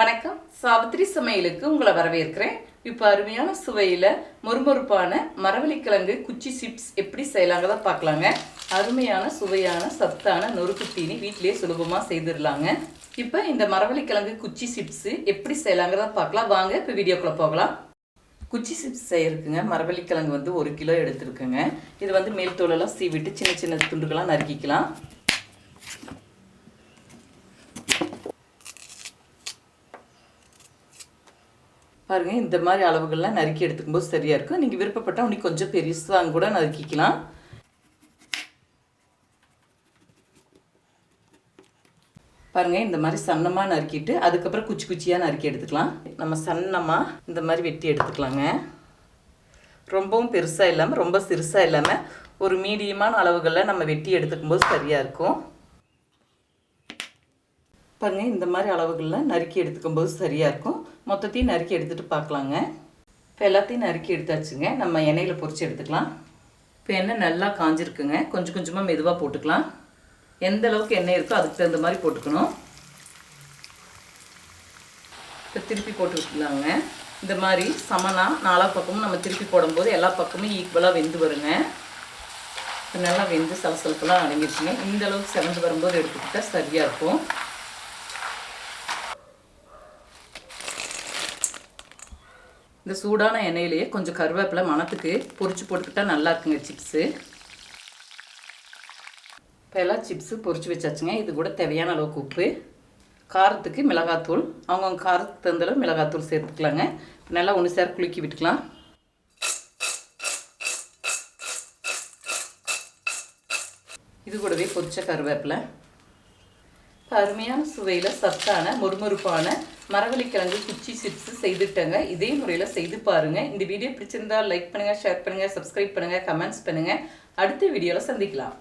வணக்கம். சாவித்திரி சமையலுக்கு உங்களை வரவேற்கிறேன். இப்போ அருமையான சுவையில் மொறுமொறுப்பான மரவள்ளிக்கிழங்கு குச்சி சிப்ஸ் எப்படி செய்யலாங்கிறத பார்க்கலாங்க. அருமையான சுவையான சத்தான நொறுக்கு தீனி வீட்டிலேயே சுலபமாக செய்திடலாங்க. இப்போ இந்த மரவள்ளிக்கிழங்கு குச்சி சிப்ஸு எப்படி செய்யலாங்கிறத பார்க்கலாம். வாங்க இப்போ வீடியோக்குள்ளே போகலாம். குச்சி சிப்ஸ் செய்யறதுக்குங்க மரவள்ளிக்கிழங்கு வந்து ஒரு கிலோ எடுத்துருக்குங்க. இது வந்து மேல் தோலெல்லாம் சீவிட்டு சின்ன சின்ன துண்டுகளாக நறுக்கிக்கலாம். பாருங்கள் இந்த மாதிரி அளவுகள்லாம் நறுக்கி எடுத்துக்கும்போது சரியாக இருக்கும். நீங்கள் விருப்பப்பட்டால் இன்னைக்கு கொஞ்சம் பெருசாக கூட நறுக்கிக்கலாம். பாருங்கள் இந்த மாதிரி சன்னமாக நறுக்கிட்டு அதுக்கப்புறம் குச்சி குச்சியாக நறுக்கி எடுத்துக்கலாம். நம்ம சன்னமாக இந்த மாதிரி வெட்டி எடுத்துக்கலாங்க. ரொம்பவும் பெருசாக இல்லாமல் ரொம்ப சிறுசாக இல்லாமல் ஒரு மீடியமான அளவுகளில் நம்ம வெட்டி எடுத்துக்கும்போது சரியாக இருக்கும். பாருங்கள் இந்த மாதிரி அளவுகளில் நறுக்கி எடுத்துக்கும் போது சரியாக இருக்கும். மொத்தத்தையும் நறுக்கி எடுத்துகிட்டு பார்க்கலாங்க. இப்போ எல்லாத்தையும் நறுக்கி எடுத்தாச்சுங்க. நம்ம எண்ணெயில் பொறிச்சு எடுத்துக்கலாம். இப்போ எண்ணெய் நல்லா காஞ்சிருக்குங்க. கொஞ்சம் கொஞ்சமாக மெதுவாக போட்டுக்கலாம். எந்த அளவுக்கு எண்ணெய் இருக்கோ அதுக்கு தகுந்த மாதிரி போட்டுக்கணும். இப்போ திருப்பி போட்டுக்கலாங்க. இந்த மாதிரி சமனா நாலா பக்கமும் நம்ம திருப்பி போடும்போது எல்லா பக்கமும் ஈக்குவலாக வெந்து வருங்க. இப்போ நல்லா வெந்து சலசலப்பெல்லாம் அடங்கிடுச்சுங்க இந்த அளவுக்கு சிறந்து வரும்போது எடுத்துக்கிட்டால் சரியாக இருக்கும். இந்த சூடான எண்ணெயிலேயே கொஞ்சம் கருவேப்பிலை மணத்துக்கு பொறிச்சு போட்டுக்கிட்டா நல்லா இருக்குங்க சிப்ஸு இப்போ எல்லாம் சிப்ஸு பொரிச்சு வச்சாச்சுங்க. இது கூட தேவையான அளவுக்கு உப்பு காரத்துக்கு மிளகாத்தூள். அவங்கவுங்க காரத்துக்கு தகுந்தளவு மிளகாத்தூள் சேர்த்துக்கலாங்க. நல்லா ஒன்று சேர குலுக்கி விட்டுக்கலாம். இது கூடவே பொரிச்ச கருவேப்பிலை. அருமையான சுவையில் சத்தான மொறுமொறுப்பான மரவள்ளிக்கிழங்கு குச்சி சிப்ஸ் செய்துட்டேங்க. இதே முறையில் செய்து பாருங்கள் இந்த வீடியோ பிடிச்சிருந்தா லைக் பண்ணுங்கள் ஷேர் பண்ணுங்கள் சப்ஸ்கிரைப் பண்ணுங்கள் கமெண்ட்ஸ் பண்ணுங்கள் அடுத்த வீடியோவில் சந்திக்கலாம்.